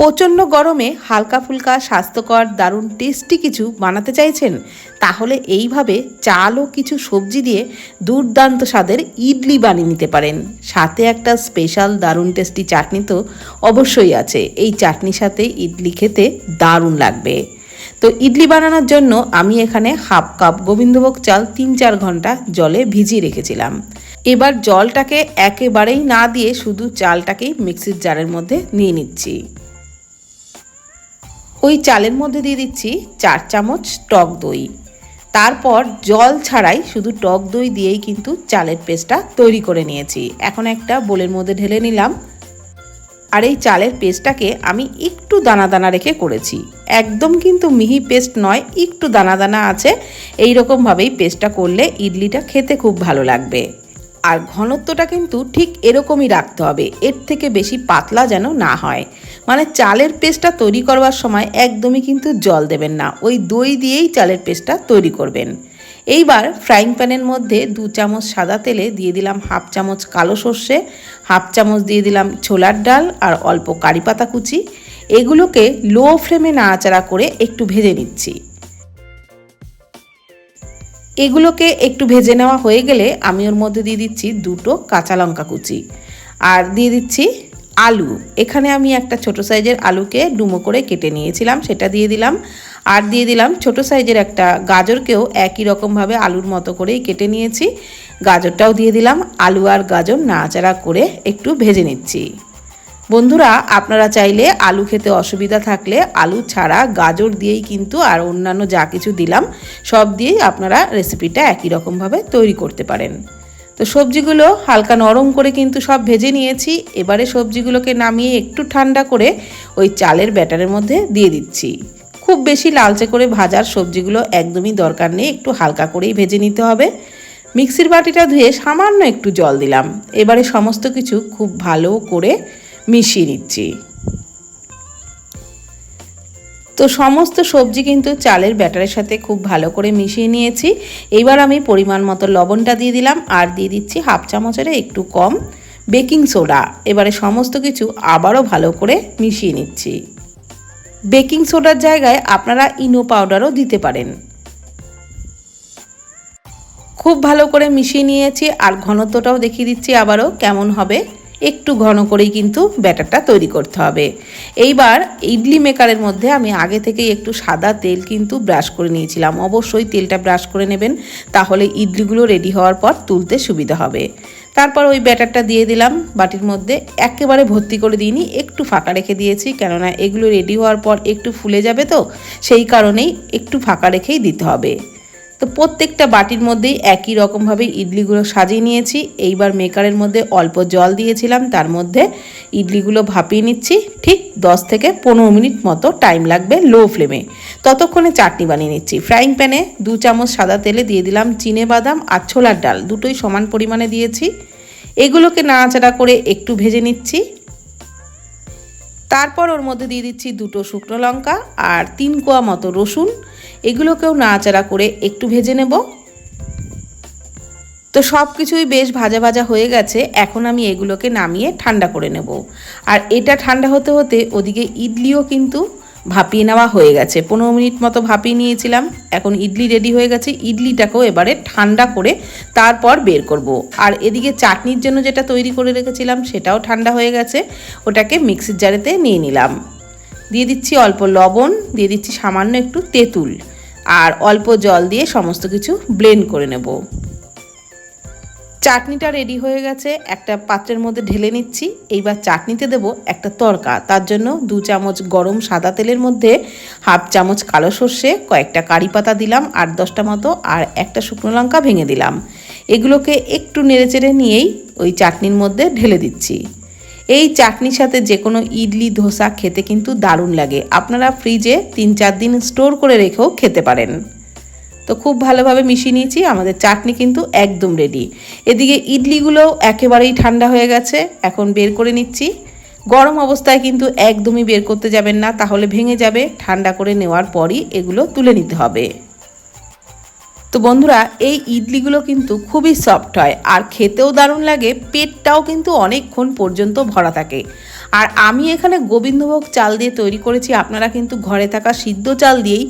প্রচণ্ড গরমে হালকা ফুলকা স্বাস্থ্যকর, দারুণ টেস্টি কিছু বানাতে চাইছেন, তাহলে এইভাবে চাল ও কিছু সবজি দিয়ে দুর্দান্ত স্বাদের ইডলি বানিয়ে নিতে পারেন। সাথে একটা স্পেশাল দারুণ টেস্টি চাটনি তো অবশ্যই আছে। এই চাটনির সাথে ইডলি খেতে দারুণ লাগবে। তো ইডলি বানানোর জন্য আমি এখানে হাফ কাপ গোবিন্দভোগ চাল তিন চার ঘণ্টা জলে ভিজিয়ে রেখেছিলাম। এবার জলটাকে একেবারেই না দিয়ে শুধু চালটাকেই মিক্সির জারের মধ্যে নিয়ে নিচ্ছি। ওই চালের মধ্যে দিয়ে দিচ্ছি চার চামচ টক দই। তারপর জল ছাড়াই শুধু টক দই দিয়েই কিন্তু চালের পেস্টটা তৈরি করে নিয়েছি। এখন একটা বোলের মধ্যে ঢেলে নিলাম। আর এই চালের পেস্টটাকে আমি একটু দানা দানা রেখে করেছি। একদম কিন্তু মিহি পেস্ট নয়, একটু দানা দানা আছে। এই রকমভাবেই পেস্টটা করলে ইডলিটা খেতে খুব ভালো লাগবে। আর ঘনত্বটা কিন্তু ঠিক এরকমই রাখতে হবে। এর থেকে বেশি পাতলা যেন না হয়। মানে চালের পেস্টটা তৈরি করবার সময় একদমই কিন্তু জল দেবেন না। ওই দই দিয়েই চালের পেস্টটা তৈরি করবেন। এইবার ফ্রাইং প্যানের মধ্যে দু চামচ সাদা তেলে দিয়ে দিলাম হাফ চামচ কালো সর্ষে, হাফ চামচ দিয়ে দিলাম ছোলার ডাল আর অল্প কারি পাতা কুচি। এগুলোকে লো ফ্লেমে নাড়াচাড়া করে একটু ভেজে নিচ্ছি। এগুলোকে একটু ভেজে নেওয়া হয়ে গেলে আমি ওর মধ্যে দিয়ে দিচ্ছি দুটো কাঁচা লঙ্কা কুচি। আর দিয়ে দিচ্ছি আলু। এখানে আমি একটা ছোট সাইজের আলুকে ডুমো করে কেটে নিয়েছিলাম, সেটা দিয়ে দিলাম। আর দিয়ে দিলাম ছোট সাইজের একটা গাজরকেও একই রকমভাবে আলুর মতো করেই কেটে নিয়েছি। গাজরটাও দিয়ে দিলাম, আলু আর গাজর নাড়াচাড়া করে একটু ভেজে নিচ্ছি। বন্ধুরা, আপনারা চাইলে আলু খেতে অসুবিধা থাকলে আলু ছাড়া গাজর দিয়েই কিন্তু আর অন্যান্য যা কিছু দিলাম, সব দিয়েই আপনারা রেসিপিটা একই রকমভাবে তৈরি করতে পারেন। তো সবজিগুলো হালকা নরম করে কিন্তু সব ভেজে নিয়েছি। এবারে সবজিগুলোকে নামিয়ে একটু ঠান্ডা করে ওই চালের ব্যাটারের মধ্যে দিয়ে দিচ্ছি। খুব বেশি লালচে করে ভাজার সবজিগুলো একদমই দরকার নেই, একটু হালকা করেই ভেজে নিতে হবে। মিক্সির বাটিটা ধুয়ে সামান্য একটু জল দিলাম। এবারে সমস্ত কিছু খুব ভালো করে মিশিয়ে নিচ্ছি। তো সমস্ত সবজি কিন্তু চালের ব্যাটারের সাথে খুব ভালো করে মিশিয়ে নিয়েছি। এইবার আমি পরিমাণ মতো লবণটা দিয়ে দিলাম আর দিয়ে দিচ্ছি হাফ চামচের একটু কম বেকিং সোডা। এবারে সমস্ত কিছু আবারও ভালো করে মিশিয়ে নিচ্ছি। বেকিং সোডার জায়গায় আপনারা ইনো পাউডারও দিতে পারেন। খুব ভালো করে মিশিয়ে নিয়েছি আর ঘনত্বটাও দেখিয়ে দিচ্ছি আবারও কেমন হবে। একটু ঘন করেই কিন্তু ব্যাটারটা তৈরি করতে হবে। এইবার ইডলি মেকারের মধ্যে আমি আগে থেকেই একটু সাদা তেল কিন্তু ব্রাশ করে নিয়েছিলাম। অবশ্যই তেলটা ব্রাশ করে নেবেন, তাহলে ইডলিগুলো রেডি হওয়ার পর তুলতে সুবিধা হবে। তারপর ওই ব্যাটারটা দিয়ে দিলাম, বাটির মধ্যে একেবারে ভর্তি করে দিইনি, একটু ফাঁকা রেখে দিয়েছি, কেননা এগুলো রেডি হওয়ার পর একটু ফুলে যাবে তো, সেই কারণেই একটু ফাঁকা রেখেই দিতে হবে। তো প্রত্যেকটা বাটির মধ্যেই একই রকমভাবে ইডলিগুলো সাজিয়ে নিয়েছি। এইবার মেকারের মধ্যে অল্প জল দিয়েছিলাম, তার মধ্যে ইডলিগুলো ভাপিয়ে নিচ্ছি। ঠিক 10 থেকে পনেরো মিনিট মতো টাইম লাগবে লো ফ্লেমে। ততক্ষণে চাটনি বানিয়ে নিচ্ছি। ফ্রাইং প্যানে দু চামচ সাদা তেলে দিয়ে দিলাম চিনে বাদাম আর ছোলার ডাল। দুটোই সমান পরিমাণে দিয়েছি। এগুলোকে নাড়াচাড়া করে একটু ভেজে নিচ্ছি। তারপর ওর মধ্যে দিয়ে দিচ্ছি দুটো শুকনো লঙ্কা আর তিন কোয়া মতো রসুন। এগুলোকেও নাড়াচাড়া করে একটু ভেজে নেব। তো সব কিছুই বেশ ভাজা ভাজা হয়ে গেছে, এখন আমি এগুলোকে নামিয়ে ঠান্ডা করে নেব। আর এটা ঠান্ডা হতে হতে ওদিকে ইডলিও কিন্তু ভাপিয়ে নেওয়া হয়ে গেছে। পনেরো মিনিট মতো ভাপিয়ে নিয়েছিলাম। এখন ইডলি রেডি হয়ে গেছে। ইডলিটাকেও এবারে ঠান্ডা করে তারপর বের করব। আর এদিকে চাটনির জন্য যেটা তৈরি করে রেখেছিলাম, সেটাও ঠান্ডা হয়ে গেছে। ওটাকে মিক্সির জারেতে নিয়ে নিলাম। দিয়ে দিচ্ছি অল্প লবণ, দিয়ে দিচ্ছি সামান্য একটু তেঁতুল। আর অল্প জল দিয়ে সমস্ত কিছু ব্লেন্ড করে নেব। চাটনিটা রেডি হয়ে গেছে, একটা পাত্রের মধ্যে ঢেলে নিচ্ছি, এইবার চাটনিতে দেব একটা তরকা, তার জন্য দু চামচ গরম সাদা তেলের মধ্যে হাফ চামচ কালো সর্ষে, কয়েকটা কারি পাতা দিলাম আট দশটা মতো, আর একটা শুকনো লঙ্কা ভেঙে দিলাম। এগুলোকে একটু নেড়েচেড়ে নিয়েই ওই চাটনির মধ্যে ঢেলে দিচ্ছি। এই চাটনির সাথে যে কোনো ইডলি, ধোসা খেতে কিন্তু দারুণ লাগে। আপনারা ফ্রিজে তিন চার দিন স্টোর করে রেখেও খেতে পারেন। তো খুব ভালোভাবে মিশিয়ে নিয়েছি, আমাদের চাটনি কিন্তু একদম রেডি এদিকে ইডলিগুলো একেবারেই ঠান্ডা হয়ে গেছে, এখন বের করে নিচ্ছি। গরম অবস্থায় কিন্তু একদমই বের করতে যাবেন না, তাহলে ভেঙে যাবে, ঠান্ডা করে নেওয়ার পরই এগুলো তুলে নিতে হবে। তো বন্ধুরা, এই ইডলিগুলো কিন্তু খুবই সফট হয়, আর খেতেও দারুণ লাগে, পেটটাও কিন্তু অনেকক্ষণ পর্যন্ত ভরা থাকে। আর আমি এখানে গোবিন্দভোগ চাল দিয়ে তৈরি করেছি, আপনারা কিন্তু ঘরে থাকা সিদ্ধ চাল দিয়েই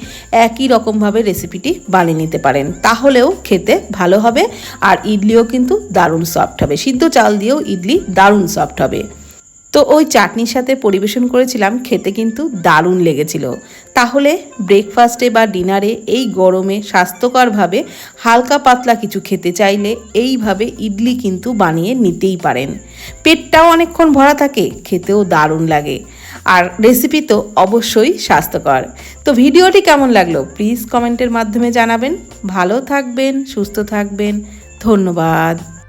একই রকমভাবে রেসিপিটি বানিয়ে নিতে পারেন। তাহলেও খেতে ভালো হবে, আর ইডলিও কিন্তু দারুণ সফট হবে। সিদ্ধ চাল দিয়েও ইডলি দারুণ সফট হবে। তো ওই চাটনির সাথে পরিবেশন করেছিলাম, খেতে কিন্তু দারুণ লেগেছিল। তাহলে ব্রেকফাস্টে বা ডিনারে এই গরমে স্বাস্থ্যকরভাবে হালকা পাতলা কিছু খেতে চাইলে এইভাবে ইডলি কিন্তু বানিয়ে নিতেই পারেন। পেটটাও অনেকক্ষণ ভরা থাকে, খেতেও দারুণ লাগে। আর রেসিপি তো অবশ্যই স্বাস্থ্যকর। তো ভিডিওটি কেমন লাগল প্লিজ কমেন্টের মাধ্যমে জানাবেন। ভালো থাকবেন, সুস্থ থাকবেন, ধন্যবাদ।